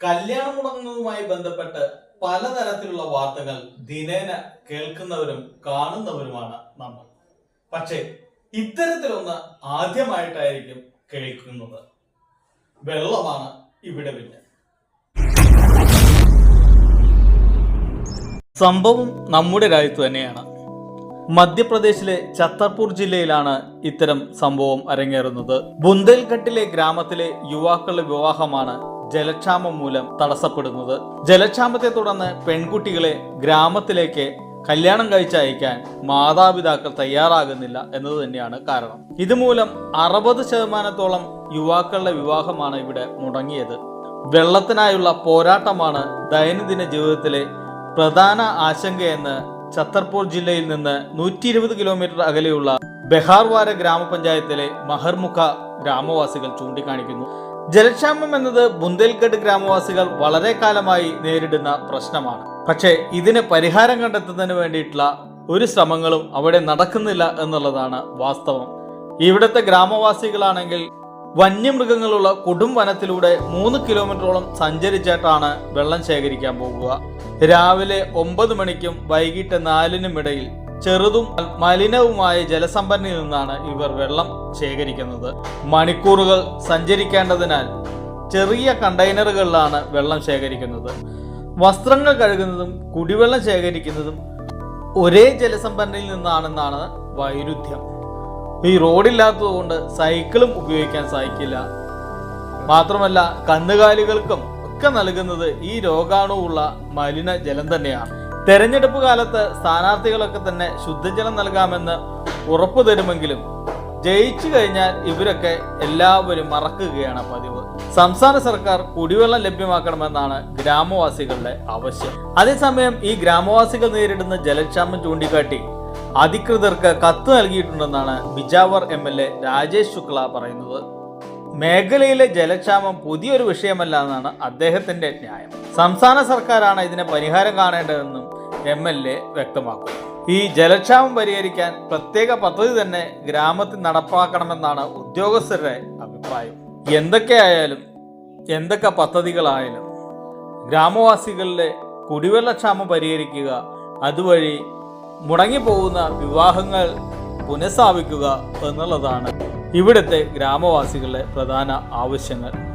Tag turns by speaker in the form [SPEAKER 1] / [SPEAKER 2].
[SPEAKER 1] കല്യാണം മുടങ്ങുന്നതുമായി ബന്ധപ്പെട്ട് പലതരത്തിലുള്ള വാർത്തകൾ ദിനേന കേൾക്കുന്നവരും കാണുന്നവരുമാണ് നമ്മൾ. പക്ഷേ ഇത്തരത്തിലൊന്ന് ആദ്യമായിട്ടായിരിക്കും കേൾക്കുന്നത്. വെള്ളമാണ് ഇവിടെ പിന്നെ. സംഭവം നമ്മുടെ രാജ്യത്ത് തന്നെയാണ്. മധ്യപ്രദേശിലെ ഛത്തർപൂർ ജില്ലയിലാണ് ഇത്തരം സംഭവം അരങ്ങേറുന്നത്. ബുന്ദേൽഘട്ടിലെ ഗ്രാമത്തിലെ യുവാക്കളുടെ വിവാഹമാണ് ജലക്ഷാമം മൂലം തടസ്സപ്പെടുന്നത്. ജലക്ഷാമത്തെ തുടർന്ന് പെൺകുട്ടികളെ ഗ്രാമത്തിലേക്ക് കല്യാണം കഴിച്ചയക്കാൻ മാതാപിതാക്കൾ തയ്യാറാകുന്നില്ല എന്നത് തന്നെയാണ് കാരണം. ഇതുമൂലം അറുപത് ശതമാനത്തോളം യുവാക്കളുടെ വിവാഹമാണ് ഇവിടെ മുടങ്ങിയത്. വെള്ളത്തിനായുള്ള പോരാട്ടമാണ് ദൈനംദിന ജീവിതത്തിലെ പ്രധാന ആശങ്കയെന്ന് ഛത്തർപൂർ ജില്ലയിൽ നിന്ന് നൂറ്റി ഇരുപത് കിലോമീറ്റർ അകലെയുള്ള ബെഹാർവാര ഗ്രാമപഞ്ചായത്തിലെ മഹർമുഖ ഗ്രാമവാസികൾ ചൂണ്ടിക്കാണിക്കുന്നു. ജലക്ഷാമം എന്നത് ബുന്ദേൽഖണ്ഡ് ഗ്രാമവാസികൾ വളരെ കാലമായി നേരിടുന്ന പ്രശ്നമാണ്. പക്ഷേ ഇതിന് പരിഹാരം കണ്ടെത്തുന്നതിന് വേണ്ടിയിട്ടുള്ള ഒരു ശ്രമങ്ങളും അവിടെ നടക്കുന്നില്ല എന്നുള്ളതാണ് വാസ്തവം. ഇവിടുത്തെ ഗ്രാമവാസികളാണെങ്കിൽ വന്യമൃഗങ്ങളുള്ള കൊടും വനത്തിലൂടെ മൂന്ന് കിലോമീറ്ററോളം സഞ്ചരിച്ചിട്ടാണ് വെള്ളം ശേഖരിക്കാൻ പോകുക. രാവിലെ ഒമ്പത് മണിക്കും വൈകിട്ട് നാലിനും ഇടയിൽ ചെറുതും മലിനവുമായ ജലസമ്പന്നിൽ നിന്നാണ് ഇവർ വെള്ളം ശേഖരിക്കുന്നത്. മണിക്കൂറുകൾ സഞ്ചരിക്കേണ്ടതിനാൽ ചെറിയ കണ്ടെയ്നറുകളിലാണ് വെള്ളം ശേഖരിക്കുന്നത്. വസ്ത്രങ്ങൾ കഴുകുന്നതും കുടിവെള്ളം ശേഖരിക്കുന്നതും ഒരേ ജലസംഭരണിയിൽ നിന്നാണെന്നാണ് വൈരുദ്ധ്യം. ഈ റോഡില്ലാത്തതുകൊണ്ട് സൈക്കിളും ഉപയോഗിക്കാൻ സാധിക്കില്ല. മാത്രമല്ല കന്നുകാലികൾക്കും ഒക്കെ നൽകുന്നത് ഈ രോഗാണുവുള്ള മലിന ജലം തന്നെയാണ്. തെരഞ്ഞെടുപ്പ് കാലത്ത് സ്ഥാനാർത്ഥികളൊക്കെ തന്നെ ശുദ്ധജലം നൽകാമെന്ന് ഉറപ്പു തരുമെങ്കിലും ജയിച്ചു കഴിഞ്ഞാൽ ഇവരൊക്കെ എല്ലാവരും മറക്കുകയാണ് പതിവ്. സംസ്ഥാന സർക്കാർ കുടിവെള്ളം ലഭ്യമാക്കണമെന്നാണ് ഗ്രാമവാസികളുടെ ആവശ്യം. അതേസമയം ഈ ഗ്രാമവാസികൾ നേരിടുന്ന ജലക്ഷാമം ചൂണ്ടിക്കാട്ടി അധികൃതർക്ക് കത്ത് നൽകിയിട്ടുണ്ടെന്നാണ് Bijawar M L A Rajesh Shukla പറയുന്നത്. മേഖലയിലെ ജലക്ഷാമം പുതിയൊരു വിഷയമല്ല എന്നാണ് അദ്ദേഹത്തിന്റെ ന്യായം. സംസ്ഥാന സർക്കാരാണ് ഇതിന് പരിഹാരം കാണേണ്ടതെന്നും എം എൽ എ വ്യക്തമാക്കുന്നു. ഈ ജലക്ഷാമം പരിഹരിക്കാൻ പ്രത്യേക പദ്ധതി തന്നെ ഗ്രാമത്തിൽ നടപ്പാക്കണമെന്നാണ് ഉദ്യോഗസ്ഥരുടെ അഭിപ്രായം. എന്തൊക്കെയായാലും എന്തൊക്കെ പദ്ധതികളായാലും ഗ്രാമവാസികളുടെ കുടിവെള്ളക്ഷാമം പരിഹരിക്കുക അതുവഴി മുടങ്ങിപ്പോകുന്ന വിവാഹങ്ങൾ പുനഃസ്ഥാപിക്കുക എന്നുള്ളതാണ് ഇവിടുത്തെ ഗ്രാമവാസികളുടെ പ്രധാന ആവശ്യങ്ങൾ.